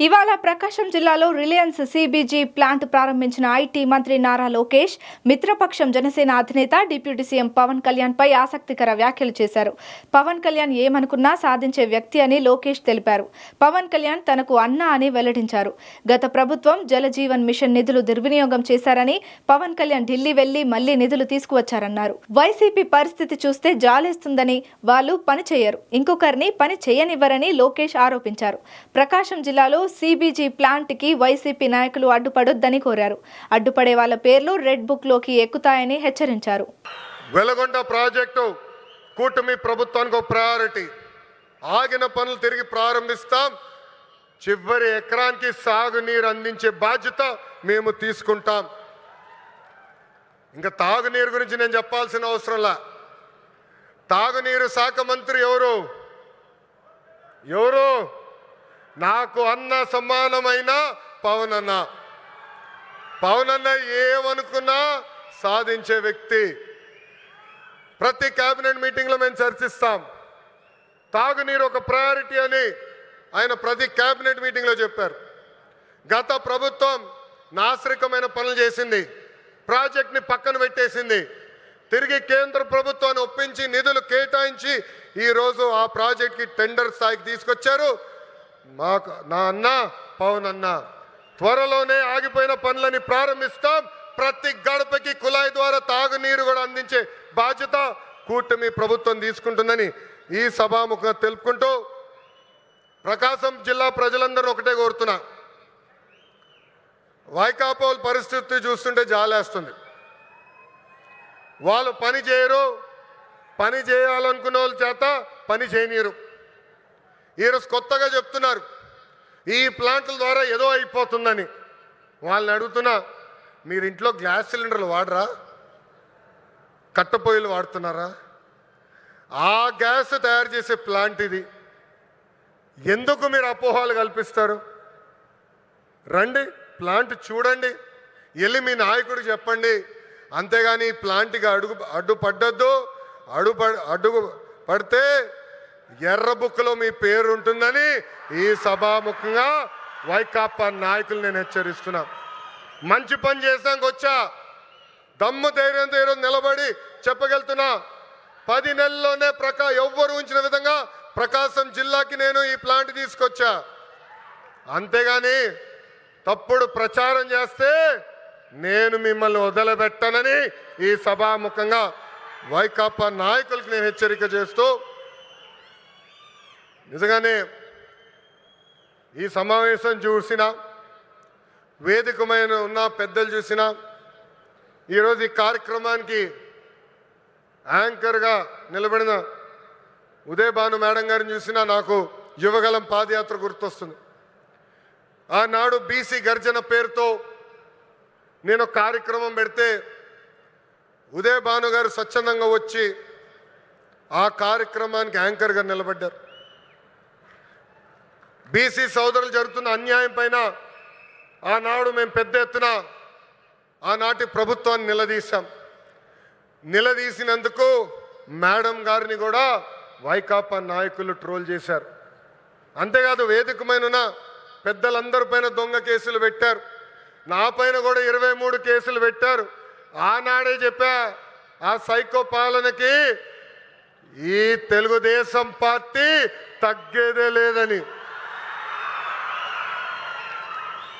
ఇవాళ ప్రకాశం జిల్లాలో Reliance CBG plant ప్రారంభించిన ఐటీ మంత్రి నారా లోకేష్ మిత్రపక్షం జనసేన అధినేత డిప్యూటీ సీఎం పవన్ కళ్యాణ్ పై ఆసక్తికర వ్యాఖ్యలు చేశారు. పవన్ కళ్యాణ్ ఏమనుకున్నా సాధించే వ్యక్తి అని లోకేష్ తెలిపారు. పవన్ కళ్యాణ్ తనకు అన్న అని వెల్లడించారు. గత ప్రభుత్వం జలజీవన్ మిషన్ నిధులు దుర్వినియోగం చేశారని పవన్ కళ్యాణ్ ఢిల్లీ వెళ్ళి మళ్ళీ నిధులు తీసుకువచ్చారన్నారు. వైసీపీ పరిస్థితి చూస్తే జాలేస్తుందని వాళ్ళు పని చేయరు. ఇంకొకరిని పని చేయనివ్వరని లోకేష్ ఆరోపించారు. ప్రకాశం జిల్లాలో సిబిజీ ప్లాంట్కి వైసీపీ నాయకులు అడ్డుపడొద్దని కోరారు. అడ్డుపడే వాళ్ళ పేర్లు రెడ్ బుక్లోకి ఎక్కుతాయని హెచ్చరించారు. వెలగొండ ప్రాజెక్టు కూటమి ప్రభుత్వానికి ఒక ప్రయారిటీ ఆగిన పనులు తిరిగి ప్రారంభిస్తాం. చివరి ఎకరానికి సాగునీరు అందించే బాధ్యత మేము తీసుకుంటాం. ఇంకా తాగునీరు గురించి నేను చెప్పాల్సిన అవసరంలా తాగునీరు శాఖ మంత్రి ఎవరు? ఎవరు? నాకు అన్న సమానమైన పవనన్న. పవనన్న ఏమనుకున్నా సాధించే వ్యక్తి. ప్రతి కేబినెట్ మీటింగ్లో మేము చర్చిస్తాం. తాగునీరు ఒక ప్రయారిటీ అని ఆయన ప్రతి కేబినెట్ మీటింగ్లో చెప్పారు. గత ప్రభుత్వం నాశరికమైన పనులు చేసింది. ప్రాజెక్ట్ని పక్కన పెట్టేసింది. తిరిగి కేంద్ర ప్రభుత్వాన్ని ఒప్పించి నిధులు కేటాయించి ఈరోజు ఆ ప్రాజెక్ట్కి టెండర్ స్థాయికి తీసుకొచ్చారు. మాకు నా అన్న పవన్ అన్న త్వరలోనే ఆగిపోయిన పనులని ప్రారంభిస్తాం. ప్రతి గడపకి కుళాయి ద్వారా తాగునీరు కూడా అందించే బాధ్యత కూటమి ప్రభుత్వం తీసుకుంటుందని ఈ సభాముఖంగా తెలుపుకుంటూ ప్రకాశం జిల్లా ప్రజలందరూ ఒకటే కోరుతున్నా. వైకాపోల్ పరిస్థితి చూస్తుంటే జాలేస్తుంది. వాళ్ళు పని చేయరు పని చేయాలనుకున్న వాళ్ళ చేత పని చేయనీరు ఈరోజు కొత్తగా చెప్తున్నారు. ఈ ప్లాంట్ల ద్వారా ఏదో అయిపోతుందని. వాళ్ళని అడుగుతున్నా మీరు ఇంట్లో గ్యాస్ సిలిండర్లు వాడరా? కట్టపొయ్యలు వాడుతున్నారా? ఆ గ్యాస్ తయారు చేసే ప్లాంట్ ఇది. ఎందుకు మీరు అపోహాలు కల్పిస్తారు? రండి ప్లాంట్ చూడండి. వెళ్ళి మీ నాయకుడు చెప్పండి. అంతేగాని ఈ ప్లాంట్కి అడుగు అడ్డు పడ్డద్దు అడుగు పడితే ఎర్ర బుక్లో మీ పేరు ఉంటుందని ఈ సభాముఖంగా వైకాపా నాయకులు నేను హెచ్చరిస్తున్నా. మంచి పని చేసాక వచ్చా. దమ్ము ధైర్యంతో ఈరోజు నిలబడి చెప్పగలుగుతున్నా. పది నెలల్లోనే ప్రకా ఎవ్వరు ఉంచిన విధంగా ప్రకాశం జిల్లాకి నేను ఈ ప్లాంట్ తీసుకొచ్చా. అంతేగాని తప్పుడు ప్రచారం చేస్తే నేను మిమ్మల్ని వదలబెట్టనని ఈ సభాముఖంగా వైకాపా నాయకులకు నేను హెచ్చరిక చేస్తూ నిజంగానే ఈ సమావేశం చూసిన వేదికమైన ఉన్న పెద్దలు చూసిన ఈరోజు ఈ కార్యక్రమానికి యాంకర్గా నిలబడిన ఉదయ భాను మేడం గారిని చూసినా నాకు యువగలం పాదయాత్ర గుర్తొస్తుంది. ఆనాడు బీసీ గర్జన పేరుతో నేను కార్యక్రమం పెడితే ఉదయ భాను గారు స్వచ్ఛందంగా వచ్చి ఆ కార్యక్రమానికి యాంకర్గా నిలబడ్డారు. బీసీ సోదరులు జరుగుతున్న అన్యాయం పైన ఆనాడు మేము పెద్ద ఎత్తున ఆనాటి ప్రభుత్వాన్ని నిలదీశాం. నిలదీసినందుకు మేడం గారిని కూడా వైకాపా నాయకులు ట్రోల్ చేశారు. అంతేకాదు వేదికమైన పెద్దలందరి పైన దొంగ కేసులు పెట్టారు. నా పైన కూడా ఇరవై మూడు కేసులు పెట్టారు. ఆనాడే చెప్పా ఆ సైకో పాలనకి ఈ తెలుగుదేశం పార్టీ తగ్గేదే లేదని.